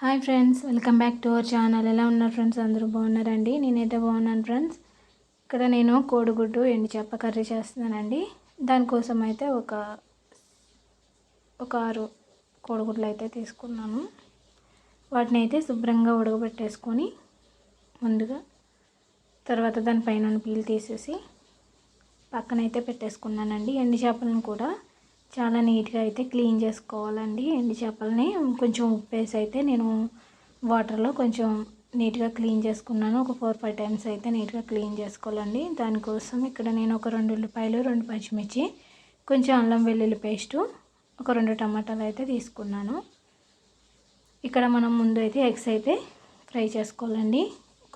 Hi friends welcome back to our channel. ఎలా ఉన్నారు friends? అందరూ బాగున్నారండి? నేనైతే బాగున్నాను ఫ్రెండ్స్. ఇక్కడ నేను కోడిగుడ్డు ఎండి చేప కర్రీ చేస్తున్నానండి. దానికోసం అయితే ఒక ఒక ఆరు కోడిగుడ్లు అయితే తీసుకున్నాను. వాటిని అయితే శుభ్రంగా ఉడకబెట్టేసుకొని ముందుగా తర్వాత దానిపైన పీల్ తీసేసి పక్కనైతే పెట్టేసుకున్నానండి. ఎండి చేపలను కూడా చాలా నీట్గా అయితే క్లీన్ చేసుకోవాలండి ఎండి చేపలని. కొంచెం ఉప్పు వేసి అయితే నేను వాటర్లో కొంచెం నీట్గా క్లీన్ చేసుకున్నాను. ఒక ఫోర్ ఫైవ్ టైమ్స్ అయితే నీట్గా క్లీన్ చేసుకోవాలండి. దానికోసం ఇక్కడ నేను ఒక రెండు ఉల్లిపాయలు రెండు పచ్చిమిర్చి కొంచెం అల్లం వెల్లుల్లి పేస్టు ఒక రెండు టమాటాలు అయితే తీసుకున్నాను. ఇక్కడ మనం ముందు అయితే ఎగ్స్ అయితే ఫ్రై చేసుకోవాలండి.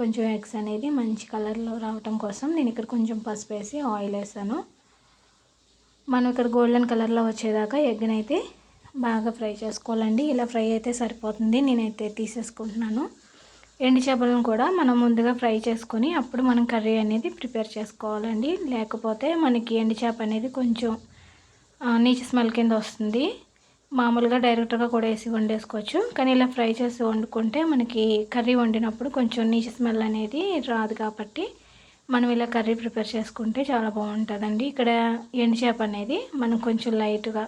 కొంచెం ఎగ్స్ అనేది మంచి కలర్లో రావటం కోసం నేను ఇక్కడ కొంచెం పసుపు వేసి ఆయిల్ వేసాను. మనం ఇక్కడ గోల్డెన్ కలర్లో వచ్చేదాకా ఎగ్ని అయితే బాగా ఫ్రై చేసుకోవాలండి. ఇలా ఫ్రై అయితే సరిపోతుంది. నేనైతే తీసేసుకుంటున్నాను. ఎండు చేపలను కూడా మనం ముందుగా ఫ్రై చేసుకొని అప్పుడు మనం కర్రీ అనేది ప్రిపేర్ చేసుకోవాలండి. లేకపోతే మనకి ఎండు చేప అనేది కొంచెం నీచు స్మెల్ కింద వస్తుంది. మామూలుగా డైరెక్ట్గా కూడా వేసి వండేసుకోవచ్చు. కానీ ఇలా ఫ్రై చేసి వండుకుంటే మనకి కర్రీ వండినప్పుడు కొంచెం నీచు స్మెల్ అనేది రాదు కాబట్టి మనం ఇలా కర్రీ ప్రిపేర్ చేసుకుంటే చాలా బాగుంటుందండి. ఇక్కడ ఎండు చేప అనేది మనం కొంచెం లైట్గా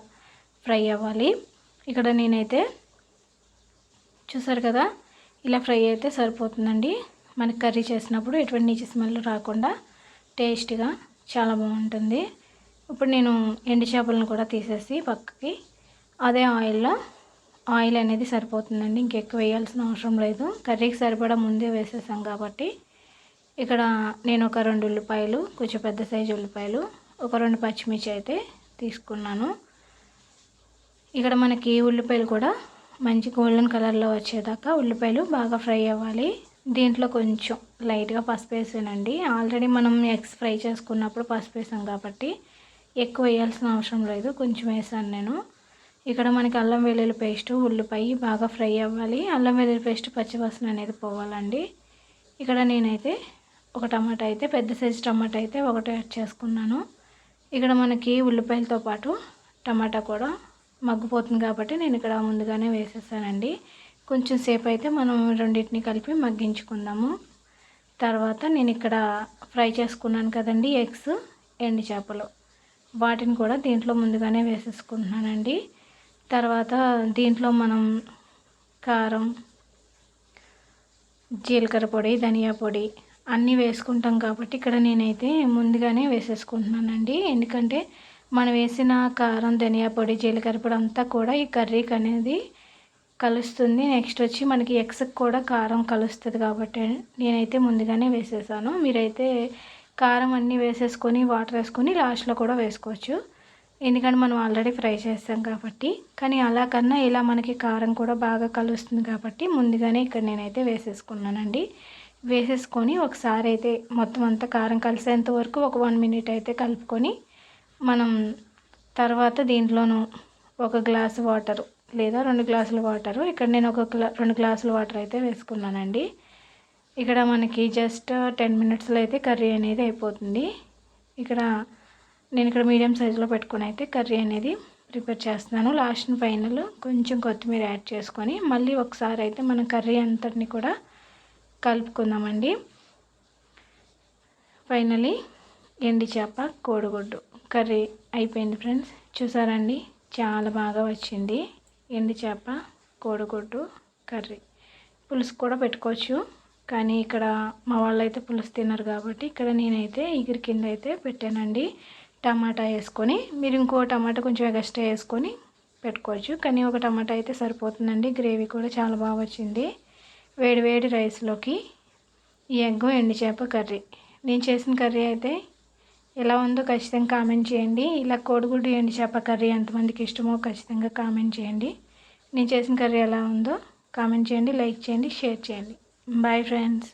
ఫ్రై అవ్వాలి. ఇక్కడ నేనైతే చూసారు కదా ఇలా ఫ్రై అయితే సరిపోతుందండి. మనకి కర్రీ చేసినప్పుడు ఎటువంటి నీచు స్మెల్ రాకుండా టేస్ట్గా చాలా బాగుంటుంది. ఇప్పుడు నేను ఎండు చేపలను కూడా తీసేసి పక్కకి అదే ఆయిల్లో ఆయిల్ అనేది సరిపోతుందండి. ఇంకెక్కువ వేయాల్సిన అవసరం లేదు. కర్రీకి సరిపడా ముందే వేసేసాం కాబట్టి ఇక్కడ నేను ఒక రెండు ఉల్లిపాయలు కొంచెం పెద్ద సైజు ఉల్లిపాయలు ఒక రెండు పచ్చిమిర్చి అయితే తీసుకున్నాను. ఇక్కడ మనకి ఉల్లిపాయలు కూడా మంచి గోల్డెన్ కలర్లో వచ్చేదాకా ఉల్లిపాయలు బాగా ఫ్రై అవ్వాలి. దీంట్లో కొంచెం లైట్గా పసుపు వేసానండి. ఆల్రెడీ మనం ఎగ్స్ ఫ్రై చేసుకున్నప్పుడు పసుపు వేసాం కాబట్టి ఎక్కువ వేయాల్సిన అవసరం లేదు. కొంచెం వేసాను నేను. ఇక్కడ మనకి అల్లం వెల్లుల్లి పేస్ట్ ఉల్లిపాయ బాగా ఫ్రై అవ్వాలి. అల్లం వెల్లుల్లి పేస్ట్ పచ్చివాసన అనేది పోవాలండి. ఇక్కడ నేనైతే ఒక టమాటా అయితే పెద్ద సైజు టమాటా అయితే ఒకటి యాడ్ చేసుకున్నాను. ఇక్కడ మనకి ఉల్లిపాయలతో పాటు టమాటా కూడా మగ్గిపోతుంది కాబట్టి నేను ఇక్కడ ముందుగానే వేసేసానండి. కొంచెం సేపు అయితే మనం రెండింటిని కలిపి మగ్గించుకుందాము. తర్వాత నేను ఇక్కడ ఫ్రై చేసుకున్నాను కదండి ఎగ్స్ ఎండి చేపలు. వాటిని కూడా దీంట్లో ముందుగానే వేసేసుకుంటున్నానండి. తర్వాత దీంట్లో మనం కారం జీలకర్ర పొడి ధనియా పొడి అన్నీ వేసుకుంటాం కాబట్టి ఇక్కడ నేనైతే ముందుగానే వేసేసుకుంటున్నానండి. ఎందుకంటే మనం వేసిన కారం ధనియా పొడి జీలకర్ర పొడి అంతా కూడా ఈ కర్రీకి అనేది కలుస్తుంది. నెక్స్ట్ వచ్చి మనకి ఎగ్స్కి కూడా కారం కలుస్తుంది కాబట్టి నేనైతే ముందుగానే వేసేసాను. మీరైతే కారం అన్నీ వేసేసుకొని వాటర్ వేసుకొని లాస్ట్లో కూడా వేసుకోవచ్చు. ఎందుకంటే మనం ఆల్రెడీ ఫ్రై చేస్తాం కాబట్టి. కానీ అలా కన్నా ఇలా మనకి కారం కూడా బాగా కలుస్తుంది కాబట్టి ముందుగానే ఇక్కడ నేనైతే వేసేసుకున్నానండి. వేసేసుకొని ఒకసారి అయితే మొత్తం అంతా కారం కలిసేంత వరకు ఒక వన్ మినిట్ అయితే కలుపుకొని మనం తర్వాత దీంట్లోనూ ఒక గ్లాసు వాటర్ లేదా రెండు గ్లాసుల వాటర్. ఇక్కడ నేను ఒక గ్లా రెండు గ్లాసుల వాటర్ అయితే వేసుకున్నానండి. ఇక్కడ మనకి జస్ట్ టెన్ మినిట్స్లో అయితే కర్రీ అనేది అయిపోతుంది. ఇక్కడ నేను ఇక్కడ మీడియం సైజులో పెట్టుకుని అయితే కర్రీ అనేది ప్రిపేర్ చేస్తున్నాను. లాస్ట్ ఫైనల్ కొంచెం కొత్తిమీర యాడ్ చేసుకొని మళ్ళీ ఒకసారి అయితే మనం కర్రీ అంతటిని కూడా కలుపుకుందామండి. ఫైనలీ ఎండి చేప కోడిగుడ్డు. కర్రీ అయిపోయింది ఫ్రెండ్స్. చూసారండి? చాలా బాగా వచ్చింది. ఎండి చేప కోడిగుడ్డు కర్రీ. పులుసు కూడా పెట్టుకోవచ్చు. కానీ ఇక్కడ మా వాళ్ళు అయితే పులుసు తిన్నారు కాబట్టి ఇక్కడ నేనైతే ఇగురి కింద అయితే పెట్టానండి. టమాటా వేసుకొని మీరు ఇంకో టమాటా కొంచెం ఎగస్ట్రా వేసుకొని పెట్టుకోవచ్చు. కానీ ఒక టమాటా అయితే సరిపోతుందండి. గ్రేవీ కూడా చాలా బాగా వచ్చింది. వేడివేడి రైస్లోకి ఈ ఎగ్గు ఎండు చేప కర్రీ. నేను చేసిన కర్రీ అయితే ఎలా ఉందో ఖచ్చితంగా కామెంట్ చేయండి. ఇలా కోడిగుడ్డు ఎండు చేప కర్రీ ఎంతమందికి ఇష్టమో ఖచ్చితంగా కామెంట్ చేయండి. నేను చేసిన కర్రీ ఎలా ఉందో కామెంట్ చేయండి లైక్ చేయండి షేర్ చేయండి. Bye friends.